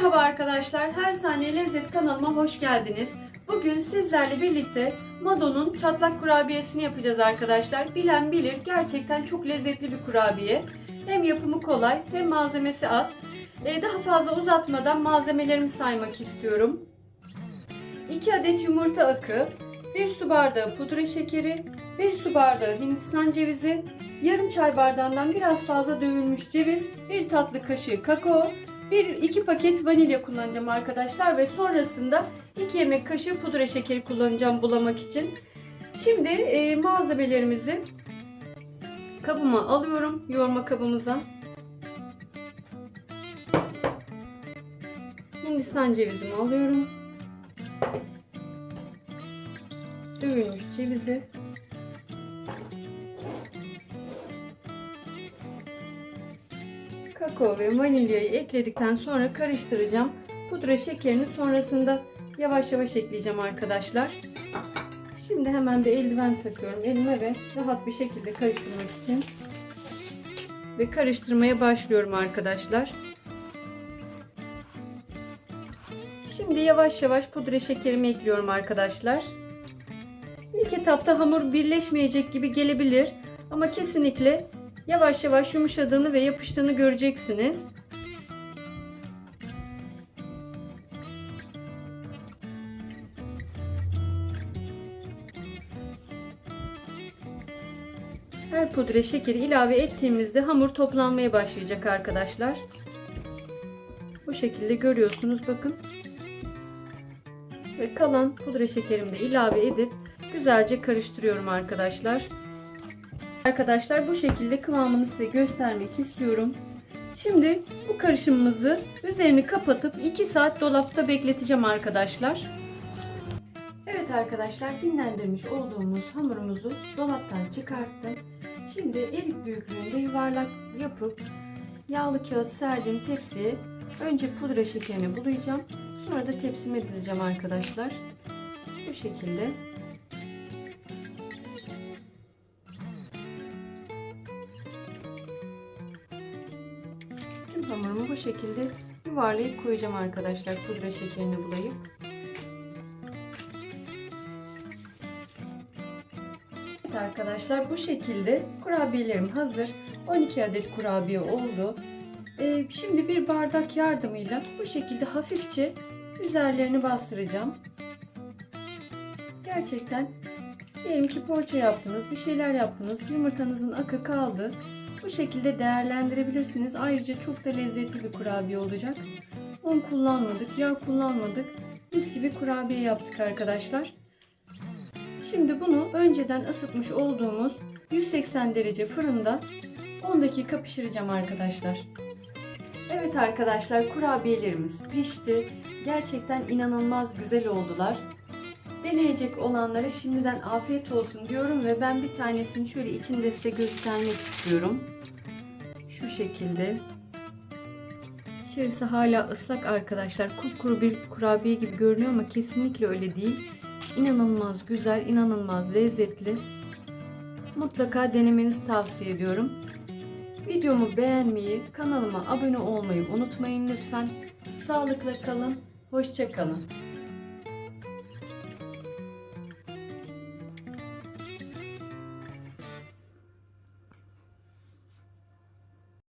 Merhaba arkadaşlar, Her Saniye Lezzet kanalıma hoş geldiniz. Bugün sizlerle birlikte Mado'nun çatlak kurabiyesini yapacağız arkadaşlar. Bilen bilir, gerçekten çok lezzetli bir kurabiye. Hem yapımı kolay hem malzemesi az. Ee, daha fazla uzatmadan malzemelerimi saymak istiyorum. 2 adet yumurta akı, 1 su bardağı pudra şekeri, 1 su bardağı hindistan cevizi, yarım çay bardağından biraz fazla dövülmüş ceviz, 1 tatlı kaşığı kakao, 1-2 paket vanilya kullanacağım arkadaşlar ve sonrasında 2 yemek kaşığı pudra şekeri kullanacağım bulamak için. Şimdi e, malzemelerimizi kabıma alıyorum, yoğurma kabımıza. Hindistan cevizimi alıyorum. Dövülmüş cevizi. Kakao ve vanilyayı ekledikten sonra karıştıracağım. Pudra şekerini sonrasında yavaş yavaş ekleyeceğim arkadaşlar. Şimdi hemen bir eldiven takıyorum elime ve rahat bir şekilde karıştırmak için. Ve karıştırmaya başlıyorum arkadaşlar. Şimdi yavaş yavaş pudra şekerimi ekliyorum arkadaşlar. İlk etapta hamur birleşmeyecek gibi gelebilir ama kesinlikle yavaş yavaş yumuşadığını ve yapıştığını göreceksiniz. Her pudra şekeri ilave ettiğimizde hamur toplanmaya başlayacak arkadaşlar. Bu şekilde görüyorsunuz bakın. Ve kalan pudra şekerimi de ilave edip güzelce karıştırıyorum arkadaşlar. Arkadaşlar bu şekilde kıvamını size göstermek istiyorum. Şimdi bu karışımımızı üzerini kapatıp 2 saat dolapta bekleteceğim arkadaşlar. Evet arkadaşlar dinlendirmiş olduğumuz hamurumuzu dolaptan çıkarttım. Şimdi erik büyüklüğünde yuvarlak yapıp yağlı kağıt serdiğim tepsiye önce pudra şekerini bulayacağım. Sonra da tepsime dizeceğim arkadaşlar. Bu şekilde. Tüm hamurumu bu şekilde yuvarlayıp koyacağım arkadaşlar pudra şekerini bulayıp. Evet arkadaşlar bu şekilde kurabiyelerim hazır. 12 adet kurabiye oldu. Ee, şimdi bir bardak yardımıyla bu şekilde hafifçe üzerlerini bastıracağım. Gerçekten diyelim ki poğaça yaptınız, bir şeyler yaptınız, yumurtanızın akı kaldı. Bu şekilde değerlendirebilirsiniz. Ayrıca çok da lezzetli bir kurabiye olacak. Un kullanmadık, yağ kullanmadık. Mis gibi kurabiye yaptık arkadaşlar. Şimdi bunu önceden ısıtmış olduğumuz 180 derece fırında 10 dakika pişireceğim arkadaşlar. Evet arkadaşlar kurabiyelerimiz pişti. Gerçekten inanılmaz güzel oldular. Deneyecek olanlara şimdiden afiyet olsun diyorum ve ben bir tanesini şöyle içinde size göstermek istiyorum. Şu şekilde. İçerisi hala ıslak arkadaşlar. Kupkuru bir kurabiye gibi görünüyor ama kesinlikle öyle değil. İnanılmaz güzel, inanılmaz lezzetli. Mutlaka denemenizi tavsiye ediyorum. Videomu beğenmeyi, kanalıma abone olmayı unutmayın lütfen. Sağlıkla kalın, hoşça kalın.